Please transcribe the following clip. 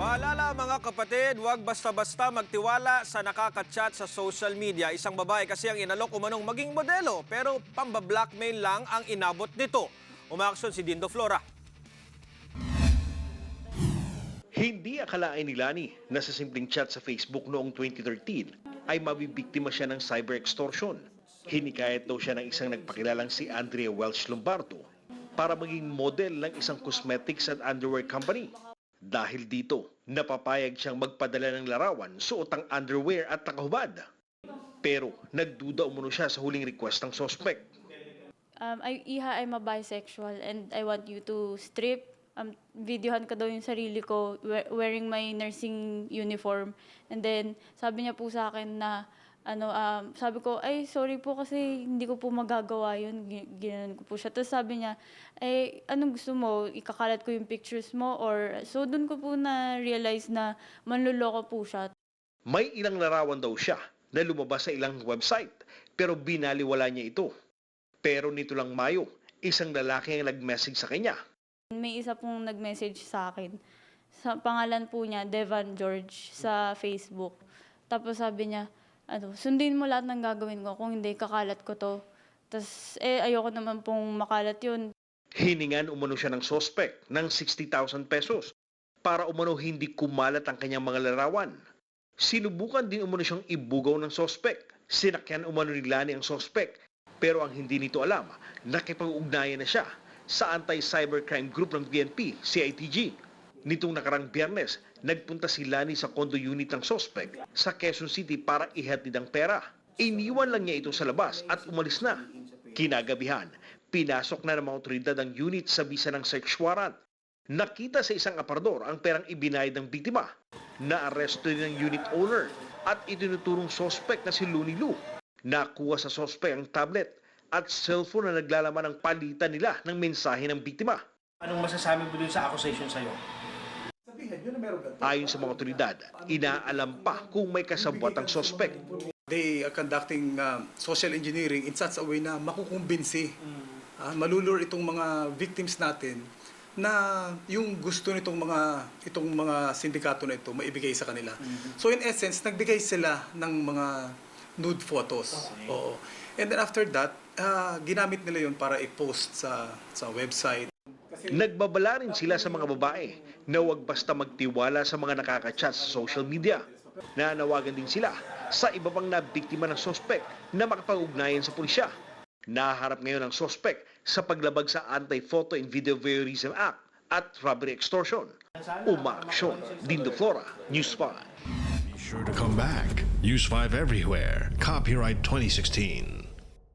Paalala mga kapatid, huwag basta-basta magtiwala sa nakaka-chat sa social media. Isang babae kasi ang inalok umanong maging modelo pero pamba-blackmail lang ang inabot nito. Umaksyon si Dindo Flora. Hindi akalain ni Lani na sa simpleng chat sa Facebook noong 2013 ay mabibiktima siya ng cyber extortion. Hinikayat daw siya ng isang nagpakilalang si Andrea Welch Lombardo para maging model ng isang cosmetics at underwear company. Dahil dito, napapayag siyang magpadala ng larawan, suot ang underwear at nakahubad. Pero nagduda umano siya sa huling request ng suspect. um, I, Iha, I'm a bisexual and I want you to strip. Um, videohan ka daw yung sarili ko we- wearing my nursing uniform. And then, sabi niya po sa akin na, ano, um, sabi ko, ay, sorry po kasi hindi ko po magagawa yun. Gi- Ginanon ko po siya. Tapos sabi niya, eh, anong gusto mo? Ikakalat ko yung pictures mo? Or, so doon ko po na-realize na manluloko po siya. May ilang larawan daw siya na lumabas sa ilang website pero binaliwala niya ito. Pero nito lang Mayo, isang lalaki ang nag-message sa kanya. May isa pong nag-message sa akin. Sa pangalan po niya, Devan George, sa Facebook. Tapos sabi niya, ano, sundin mo lahat ng gagawin ko. Kung hindi, kakalat ko to. Tapos, eh, ayoko naman pong makalat yun. Hiningan umano siya ng suspect ng 60,000 pesos para umano hindi kumalat ang kanyang mga larawan. Sinubukan din umano siyang ibugaw ng suspect. Sinakyan umano ni Lani ang suspect. Pero ang hindi nito alam, nakipag-ugnayan na siya sa Anti-Cybercrime Group ng PNP, CITG. Nitong nakarang biyernes, nagpunta si Lani sa condo unit ng suspect sa Quezon City para ihatid ang pera. Iniwan lang niya ito sa labas at umalis na. Kinagabihan, pinasok na ng mga otoridad ang unit sa bisa ng search warrant. Nakita sa isang aparador ang perang ibinayad ng biktima. Naaresto din ang unit owner at itinuturong suspect na si Looney Lou. Nakuha sa suspect ang tablet at cellphone na naglalaman ng palitan nila ng mensahe ng biktima. Anong masasabi mo dun sa accusation sa'yo? Ayon sa mga otoridad, inaalam pa kung may kasabwat ang suspect. They are conducting uh, social engineering in such a way na makukumbinsi, ah, malulure itong mga victims natin na yung gusto nitong mga itong mga sindikato na ito maibigay sa kanila. So in essence, nagbigay sila ng mga nude photos. Oo. And then after that, ah, ginamit nila yun para i-post sa sa website. Nagbabala rin sila sa mga babae na huwag basta magtiwala sa mga nakaka-chat sa social media. Nanawagan din sila sa iba pang nabiktima ng suspect na makapag-ugnayan sa pulisya. Naharap ngayon ang suspect sa paglabag sa Anti-Photo and Video Voyeurism Act at robbery extortion. Umaaksyon. Dindo Flora, News 5. Be sure to come back. Use 5 everywhere. Copyright 2016.